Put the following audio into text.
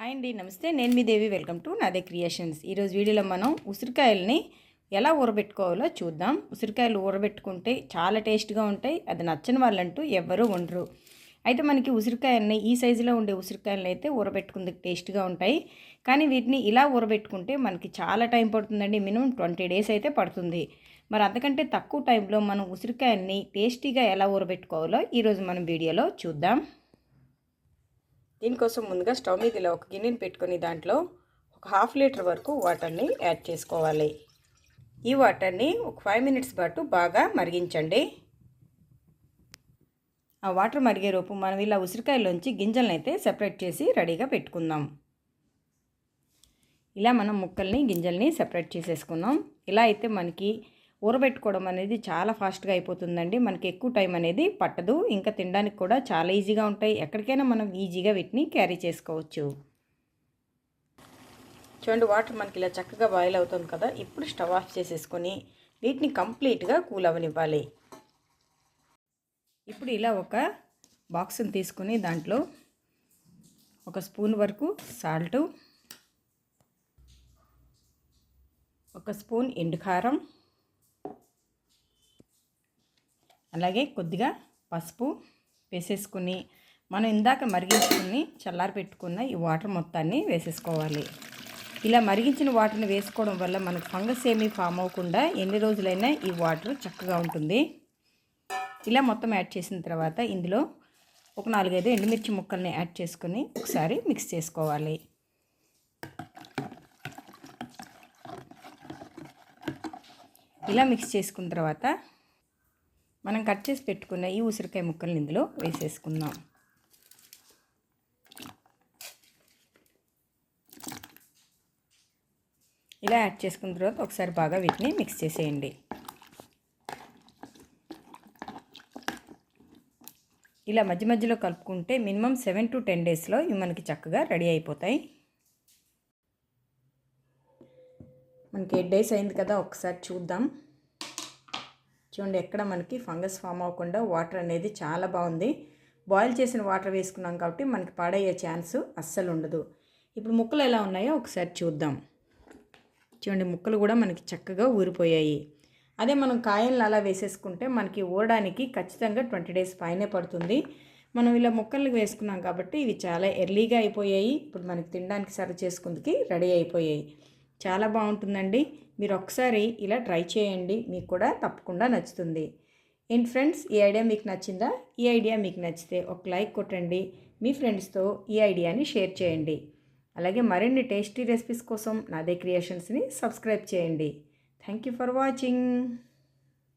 Hi అండి నమస్తే. నేను మీ దేవి. Welcome to Nade creations. ఈరోజు వీడియోలో మనం ఉసిరికాయలని ఎలా ఊరబెట్టుకోవాలో చూద్దాం. ఉసిరికాయలు ఊరబెట్టుకుంటే చాలా టేస్ట్గా ఉంటాయి. అది నచ్చని వాళ్ళంటూ ఎవ్వరూ ఉండరు. అయితే మనకి ఉసిరికాయలని ఈ సైజులో ఉండే ఉసిరికాయలను అయితే ఊరబెట్టుకుందుకు టేస్ట్గా ఉంటాయి. కానీ వీటిని ఇలా ఊరబెట్టుకుంటే మనకి చాలా టైం పడుతుందండి. మినిమం ట్వంటీ డేస్ అయితే పడుతుంది. మరి అంతకంటే తక్కువ టైంలో మనం ఉసిరికాయల్ని టేస్టీగా ఎలా ఊరబెట్టుకోవాలో ఈరోజు మనం వీడియోలో చూద్దాం. దీనికోసం ముందుగా స్టవ్ మీద ఇలా ఒక గిన్నెని పెట్టుకొని దాంట్లో ఒక హాఫ్ లీటర్ వరకు వాటర్ని యాడ్ చేసుకోవాలి. ఈ వాటర్ని ఒక ఫైవ్ మినిట్స్ పాటు బాగా మరిగించండి. ఆ వాటర్ మరిగే రూపు మనం ఇలా ఉసిరికాయలోంచి గింజలను అయితే సెపరేట్ చేసి రెడీగా పెట్టుకుందాం. ఇలా మనం ముక్కల్ని గింజల్ని సెపరేట్ చేసేసుకుందాం. ఇలా అయితే మనకి ఊరబెట్టుకోవడం అనేది చాలా ఫాస్ట్గా అయిపోతుందండి. మనకి ఎక్కువ టైం అనేది పట్టదు. ఇంకా తినడానికి కూడా చాలా ఈజీగా ఉంటాయి. ఎక్కడికైనా మనం ఈజీగా వీటిని క్యారీ చేసుకోవచ్చు. చూడండి వాటర్ మనకి ఇలా చక్కగా బాయిల్ అవుతుంది కదా. ఇప్పుడు స్టవ్ ఆఫ్ చేసేసుకొని వీటిని కంప్లీట్గా కూల్ అవనివ్వాలి. ఇప్పుడు ఇలా ఒక బాక్స్ని తీసుకుని దాంట్లో ఒక స్పూన్ వరకు సాల్టు ఒక స్పూన్ ఎండు అలాగే కొద్దిగా పసుపు వేసేసుకుని మనం ఇందాక మరిగించుకుని చల్లారి పెట్టుకున్న ఈ వాటర్ మొత్తాన్ని వేసేసుకోవాలి. ఇలా మరిగించిన వాటర్ని వేసుకోవడం వల్ల మనకు ఫంగస్ ఏమీ ఫామ్ అవ్వకుండా ఎన్ని రోజులైనా ఈ వాటర్ చక్కగా ఉంటుంది. ఇలా మొత్తం యాడ్ చేసిన తర్వాత ఇందులో ఒక నాలుగైదు ఎండుమిర్చి ముక్కల్ని యాడ్ చేసుకుని ఒకసారి మిక్స్ చేసుకోవాలి. ఇలా మిక్స్ చేసుకున్న తర్వాత మనం కట్ చేసి పెట్టుకున్న ఈ ఉసిరికాయ ముక్కలను ఇందులో వేసేసుకుందాం. ఇలా యాడ్ చేసుకున్న తర్వాత ఒకసారి బాగా వీటిని మిక్స్ చేసేయండి. ఇలా మధ్య మధ్యలో కలుపుకుంటే మినిమం సెవెన్ టు టెన్ డేస్లో ఇవి మనకి చక్కగా రెడీ అయిపోతాయి. మనకి ఎయిట్ డేస్ అయింది కదా ఒకసారి చూద్దాం. చూడండి ఎక్కడ మనకి ఫంగస్ ఫామ్ అవ్వకుండా వాటర్ అనేది చాలా బాగుంది. బాయిల్ చేసిన వాటర్ వేసుకున్నాం కాబట్టి మనకి పాడయ్యే ఛాన్స్ అస్సలు ఉండదు. ఇప్పుడు ముక్కలు ఎలా ఉన్నాయో ఒకసారి చూద్దాం. చూడండి ముక్కలు కూడా మనకి చక్కగా ఊరిపోయాయి. అదే మనం కాయలను అలా వేసేసుకుంటే మనకి ఊరడానికి ఖచ్చితంగా ట్వంటీ డేస్ పైనే పడుతుంది. మనం ఇలా ముక్కలు వేసుకున్నాం కాబట్టి ఇవి చాలా ఎర్లీగా అయిపోయాయి. ఇప్పుడు మనకి తినడానికి సర్వ్ చేసుకుందుకి రెడీ అయిపోయాయి. చాలా బాగుంటుందండి. మీరు ఒకసారి ఇలా ట్రై చేయండి మీకు కూడా తప్పకుండా నచ్చుతుంది. ఏంటి ఫ్రెండ్స్ ఈ ఐడియా మీకు నచ్చిందా? ఈ ఐడియా మీకు నచ్చితే ఒక లైక్ కొట్టండి మీ ఫ్రెండ్స్తో ఈ ఐడియాని షేర్ చేయండి. అలాగే మరిన్ని టేస్టీ రెసిపీస్ కోసం నాదే క్రియేషన్స్ని సబ్స్క్రైబ్ చేయండి. Thank you for watching.